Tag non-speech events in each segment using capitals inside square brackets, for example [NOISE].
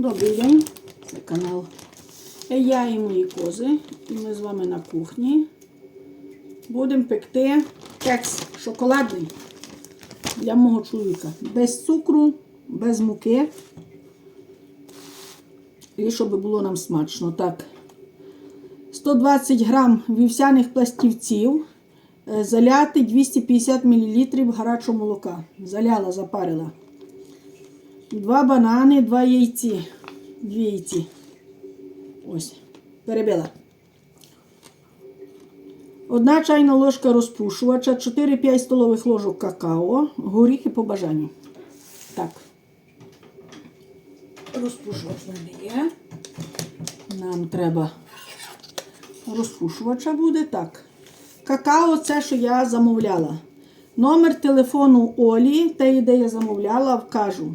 Добрий день, це канал. Я і мої кози, і ми з вами на кухні. Будемо пекти кекс шоколадний для мого чоловіка. Без цукру, без муки. І щоб було нам смачно. Так. 120 грам вівсяних пластівців. е, Заляти 250 мл гарячого молока. Заляла, запарила. Два банани, два яйці. Дві яйці. Ось. Перебила. Одна чайна ложка розпушувача, 4-5 столових ложок какао, горіхи по бажанню. Так. Розпушувач мене є. Нам треба розпушувача буде. Так. Какао це, що я замовляла. Номер телефону Олі, те, де я замовляла, вкажу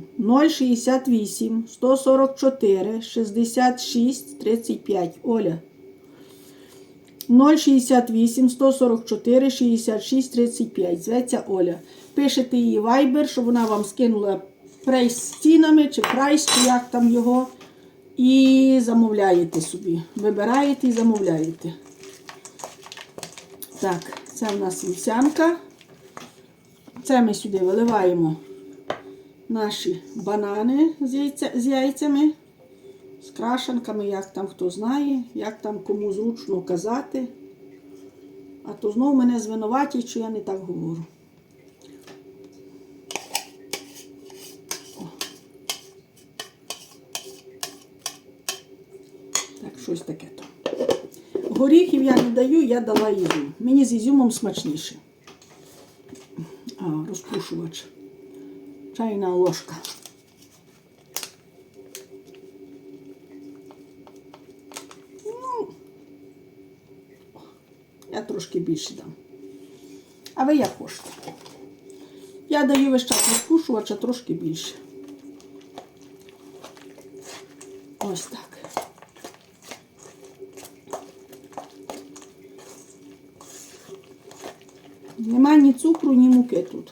068 144 66 35. Оля. 068 144 66 35. Зветься Оля. Пишете її Viber, щоб вона вам скинула прайс з цінами, чи прайс, чи як там його. І замовляєте собі. Вибираєте і замовляєте. Так, це в нас вівсянка. Це ми сюди виливаємо наші банани з, яйця, з яйцями, з крашенками, як там хто знає, як там кому зручно казати. А то знову мене звинуватять, що я не так говорю. Так, щось таке то. Горіхів я не даю, я дала ізюм. Мені з ізюмом смачніше. Розпушувач. Чайна ложка. Ну, я трошки більше дам. А ви як хочете. Я даю весь час розпушувача трошки більше. Ось так. Нема ні цукру, ні муки тут.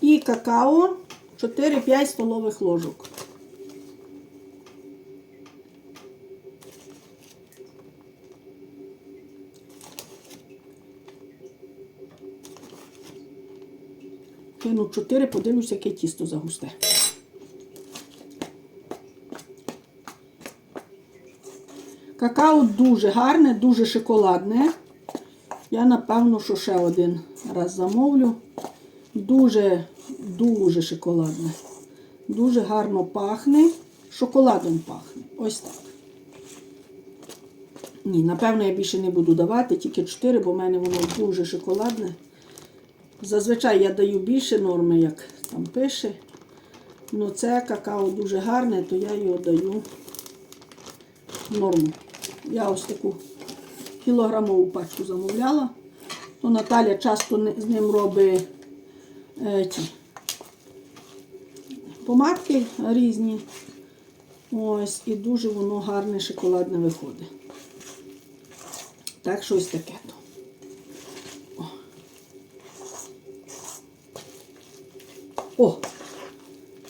І какао 4-5 столових ложок. Кину 4, подивлюся, яке тісто загусте. Какао дуже гарне, дуже шоколадне. Я, напевно, що ще один раз замовлю. Дуже, дуже шоколадне. Дуже гарно пахне. Шоколадом пахне. Ось так. Ні, напевно, я більше не буду давати, тільки 4, бо в мене воно дуже шоколадне. Зазвичай я даю більше норми, як там пише. Ну це какао дуже гарне, то я його даю норму. Я ось таку кілограмову пачку замовляла. То Наталя часто з ним робить е, ті помадки різні. Ось, і дуже воно гарне шоколадне виходить. Так, щось таке. О. О!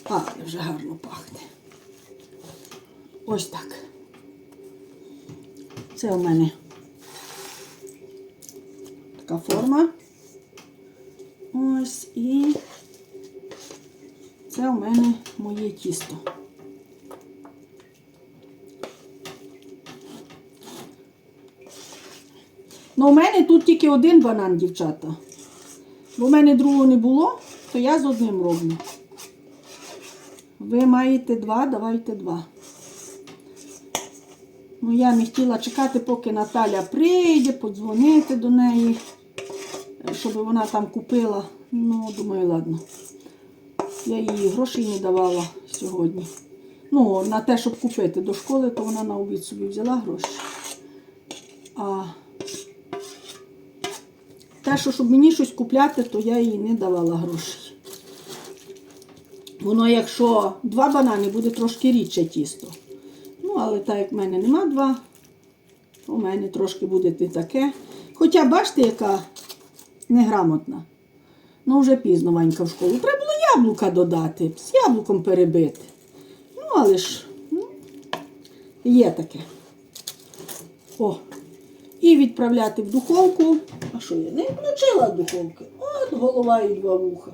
А, вже гарно пахне. Ось так. Це у мене така форма. Ось і це у мене моє тісто. Ну, у мене тут тільки один банан, дівчата. Бо в мене другого не було, то я з одним роблю. Ви маєте два, давайте два. Ну, я не хотіла чекати, поки Наталя прийде, подзвонити до неї, щоб вона там купила. Ну, думаю, ладно. Я їй грошей не давала сьогодні. Ну, на те, щоб купити до школи, то вона на обід собі взяла гроші. А те, що щоб мені щось купляти, то я їй не давала грошей. Воно, якщо два банани, буде трошки рідше тісто. Ну, але так як в мене нема два, то в мене трошки буде не таке. Хоча бачите, яка неграмотна. Ну, вже пізно Ванька в школу. Треба було яблука додати, з яблуком перебити. Ну, але ж ну, є таке. О. І відправляти в духовку. А що я не включила духовки? От голова і два вуха.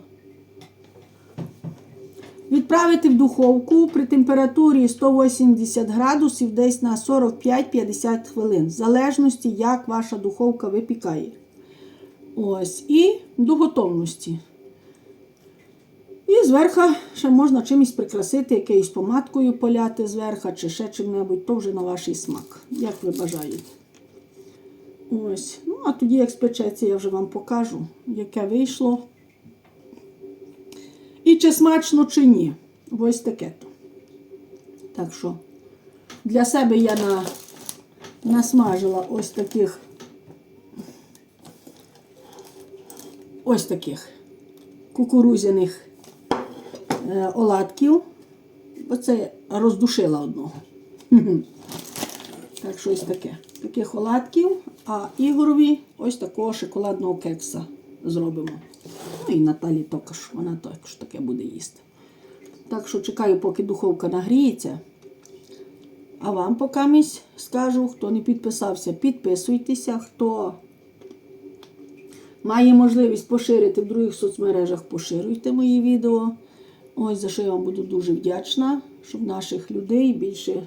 Відправити в духовку при температурі 180 градусів десь на 45-50 хвилин, в залежності, як ваша духовка випікає. Ось, і до готовності. І зверху ще можна чимось прикрасити, якоюсь помадкою поляти зверху, чи ще чим-небудь, то вже на ваш смак, як ви бажаєте. Ось. Ну, а тоді, як спечеться, я вже вам покажу, яке вийшло. І чи смачно, чи ні. Ось таке то. Так що, для себе я на, насмажила ось таких ось таких кукурузяних оладків. Оце роздушила одного. Так, щось таке. Таких оладків, а Ігорові ось такого шоколадного кекса зробимо. Ну і Наталі також, вона також таке буде їсти. Так що чекаю, поки духовка нагріється. А вам поки місь скажу, хто не підписався, підписуйтеся. Хто має можливість поширити в других соцмережах, поширюйте мої відео. Ось за що я вам буду дуже вдячна, щоб наших людей більше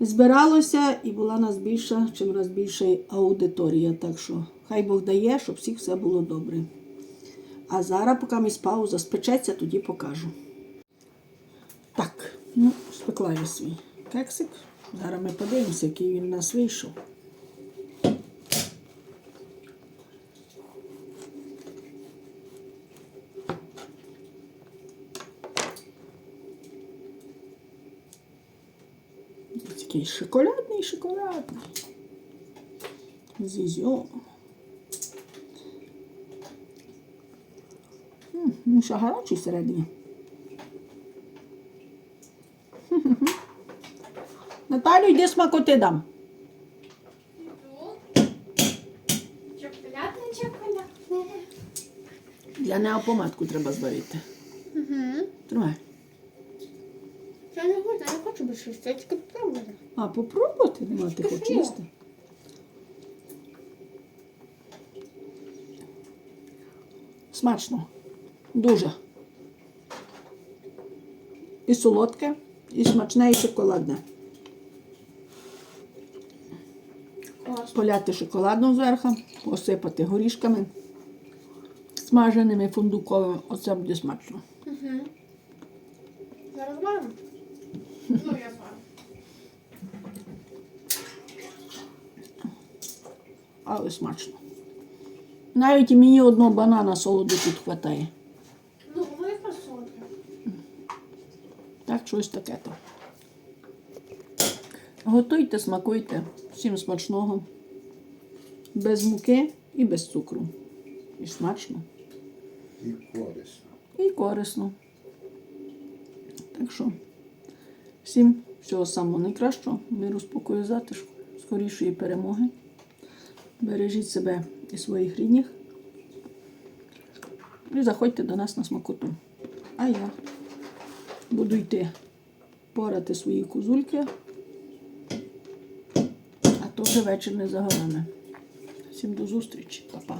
збиралося і була нас більша, чим раз більша аудиторія. Так що хай Бог дає, щоб всіх все було добре. А зараз, поки місь пауза спечеться, тоді покажу. Так, ну, спекла я свій кексик. Зараз ми подивимося, який він у нас вийшов. Ось Такий шоколадний, шоколадний. З ізюмом. Він ще гарячий всередині. [LAUGHS] Наталю, йди смакоти дам. Чоколядне, чоколядне. Для нього помадку треба зварити. Угу. Тримай. Я не хочу, я не хочу більше, я тільки попробувати. А, попробувати? Ну, а ти хочеш їсти? Смачно. Дуже. І солодке, і смачне, і шоколадне. Класно. Поляти шоколадом зверху, посипати горішками, смаженими фундуковими. Оце буде смачно. Угу. Зараз маємо. Ну, я знаю. Але смачно. Навіть і мені одного банана солоду тут вистачає. Ну, якраз. Так, щось таке то. Готуйте, смакуйте. Всім смачного. Без муки і без цукру. І смачно, І корисно. і корисно. Так що, всім всього самого найкращого, миру, спокою, затишку, скорішої перемоги. Бережіть себе і своїх рідних. І заходьте до нас на смакоту. А я буду йти порати свої козульки. А то вже вечір не за горами. Всім до зустрічі, Па-па.